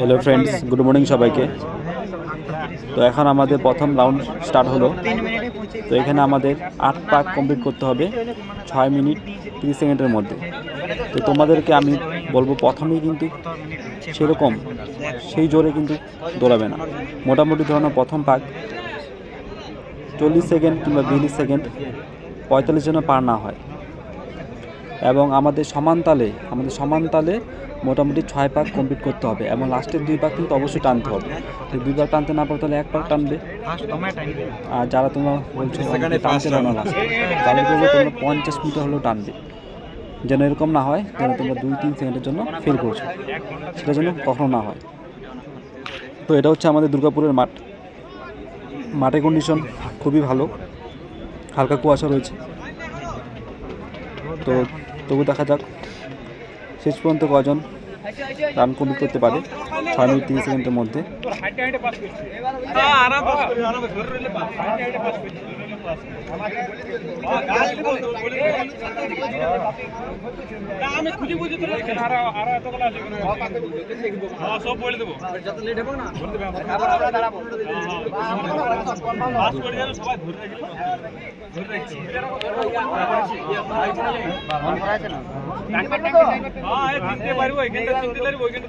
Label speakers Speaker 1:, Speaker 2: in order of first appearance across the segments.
Speaker 1: Hello friends good morning সবাইকে। তো এখন আমাদের প্রথম রাউন্ড স্টার্ট হলো। তো এখানে আমাদের আট পাক কমপ্লিট করতে হবে, ছয় মিনিট তিরিশ সেকেন্ডের মধ্যে। তো তোমাদেরকে আমি বলব, প্রথমেই কিন্তু সেরকম, সেই জোরে কিন্তু দৌড়াবে না। মোটামুটি ধরনের প্রথম পাক চল্লিশ সেকেন্ড কিংবা বিয়াল্লিশ সেকেন্ড, পঁয়তাল্লিশ যেন পার না হয়। এবং আমাদের সমান তালে আমাদের সমান তালে মোটামুটি ছয় পাক কমপ্লিট করতে হবে এবং লাস্টের দুই পাক কিন্তু অবশ্যই টানতে হবে। তো দুই পাক টানতে না পারো তাহলে এক পাক টানবে। আর যারা তোমরা বলছো টানতে পারো না লাস্ট তাহলে বলব তোমরা পঞ্চাশ মিটার হলেও টানবে। যেন এরকম না হয় যেন তোমরা দুই তিন সেকেন্ডের জন্য ফেল করছ। সেটা যেন কখনো না হয়। তো এটা হচ্ছে আমাদের দুর্গাপুরের মাঠ। মাঠের কন্ডিশন খুবই ভালো। হালকা কুয়াশা রয়েছে। তো তবু দেখা যাক। শেষ পর্যন্ত কজন রান কমপ্লিট করতে পারে, ছয় মিনিট তিরিশ সেকেন্ডের মধ্যে।
Speaker 2: আমি খুঁজে বুঝে এখানে আরও আরও এতগুলো আছে হ্যাঁ সব বলে দেবো সবাই ধরে রাখবে ধরে রাখছি পারব এখানটা তিনটে পারব ওইখানটা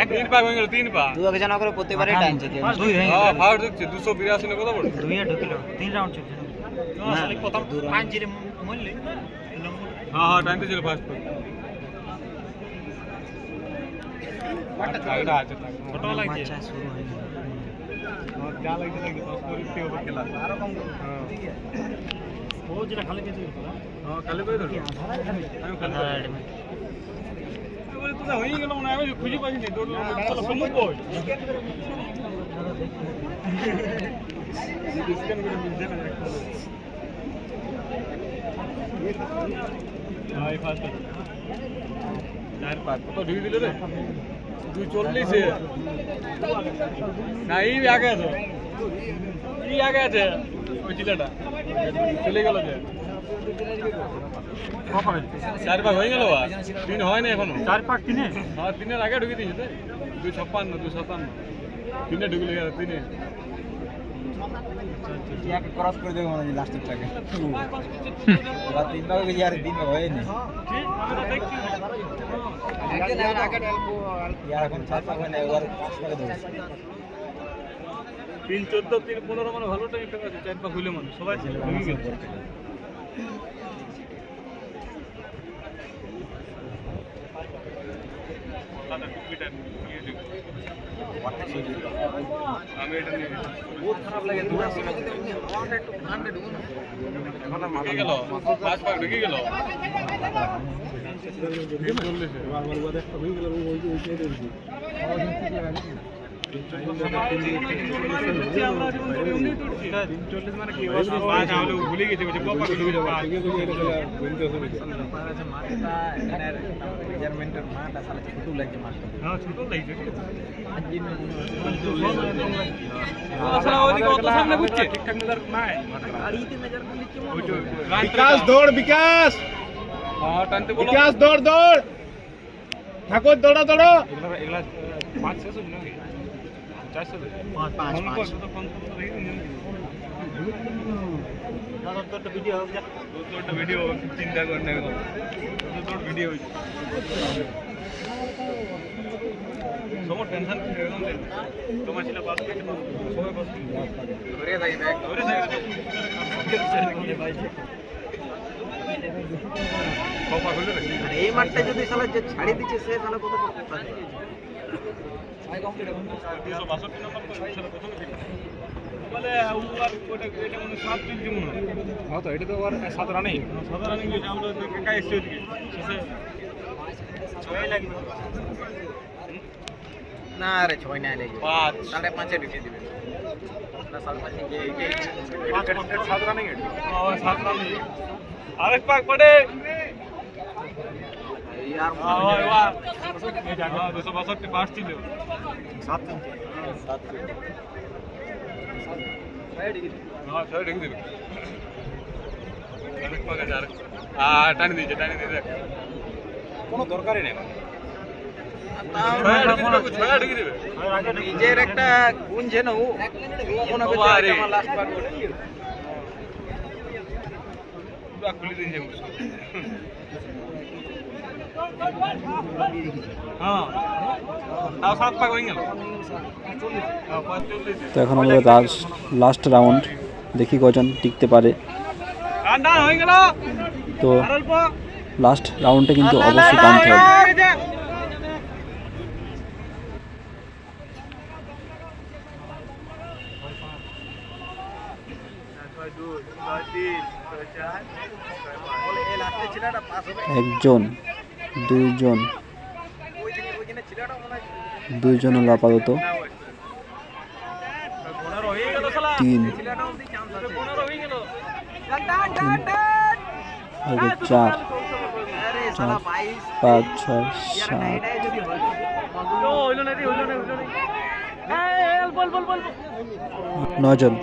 Speaker 2: এক তিন পা হয়ে গেল তিন পা।
Speaker 3: দু জন করে প্রত্যেকবারে টানছে কেউ
Speaker 4: দুই হয়ে
Speaker 2: হ্যাঁ ফাউট দেখছি দুশো বিরাশি না কত পড়ে
Speaker 4: দুই ঢুকিল তিন রাউন্ড চলছে।
Speaker 2: প্রথম
Speaker 4: পাঁচ জিরে মরলে
Speaker 2: হ্যাঁ হ্যাঁ টাইম তো ছিল ফার্স্ট আছে ছোট লাগছে
Speaker 4: বাচ্চা শুরু হয়ে গেল।
Speaker 2: যা লাগছে লাগছে দশ করে। কি হবে খেলা
Speaker 4: ও যেটা খালি গেছে
Speaker 2: হ্যাঁ কালি করে ধরো আমি কালি হয়ে গেল মনে আমি খুঁজে পাইনি দেন হ্যাঁ চার পাঁচ। কত ঢুকে দিল রে? চল্লিশে। না, এই আগে আছে। এই আগে আছে, ওই ছেলেটা। চলে গেল যে। চার পাক হয়ে গেল বা? তিন হয় না এখনও।
Speaker 4: চার পাক কিনে
Speaker 2: হ্যাঁ তিনের আগে ঢুকে দিয়েছে তো দুই ছাপ্পান্ন দুই সাতান্ন। তিনে ঢুকে গেল তিনে।
Speaker 3: ক্রস করে দেবো মানে লাস্টের টাকে ওরা তিন ভাগ গেছে আর তিন ভাগ হয়নি। এখন চার ভাগ হয় না এবার পাঁচ ভাগে ধরেছে।
Speaker 2: তিন চোদ্দ তিন পনেরো মানে ভালো টাইম আছে চার পাক হইলে মানে সবাই ঢুকে গেল। আমি এটা নিয়ে বহুত খারাপ লাগে ঢুকে গেল পাঁচ পাক ঢুকে গেল ভুলে গেছে
Speaker 3: মেজারমেন্টের মাঠটা সালে ছোট লাগছে মাঠটা
Speaker 2: হ্যাঁ ছোট লাগছে তাছাড়া ওইদিকে অত সামনে বুঝছে ঠিকঠাক মেজার নাই বিকাশ দৌড় বিকাশ। বিকাশ দৌড় দৌড়। ঠাকুর দৌড়া দৌড়ো। পাঁচ ছশো নাকি চারশো
Speaker 4: পাঁচ পাঁচ পাঁচ ভিডিও হোক
Speaker 2: দৌড়টা ভিডিও চিন্তা কর না ভিডিও তোমার টেনশন তোমার ছিল বাস সবাই বাস ধরে ব্যাগ
Speaker 3: এই মাঠটা যদি সালা যে ছাড়ি দিচ্ছে সে তাহলে কত
Speaker 2: তো এটা তো আবার সাত রানিং
Speaker 3: না রে ছয় নাই লাগে
Speaker 2: পাঁচ
Speaker 3: সাড়ে পাঁচে ঢুকিয়ে দিবে
Speaker 2: সাত রানিং সাত রানিং। আরেক পাক পড়ে টানি দিয়েছে কোনো দরকারই নেই
Speaker 3: নিজের একটা গুণ
Speaker 2: যেন
Speaker 3: কোনো লাস্ট
Speaker 2: পার
Speaker 1: এখন আমরা লাস্ট রাউন্ড দেখি কজন টিকতে পারে। তো লাস্ট রাউন্ডে কিন্তু অবশ্যই টানতে হবে। একজন দুইজন দুইজন হলো আপাতত তিন। আগে চার।
Speaker 3: চার
Speaker 1: পাঁচ ছয় সাত। নজন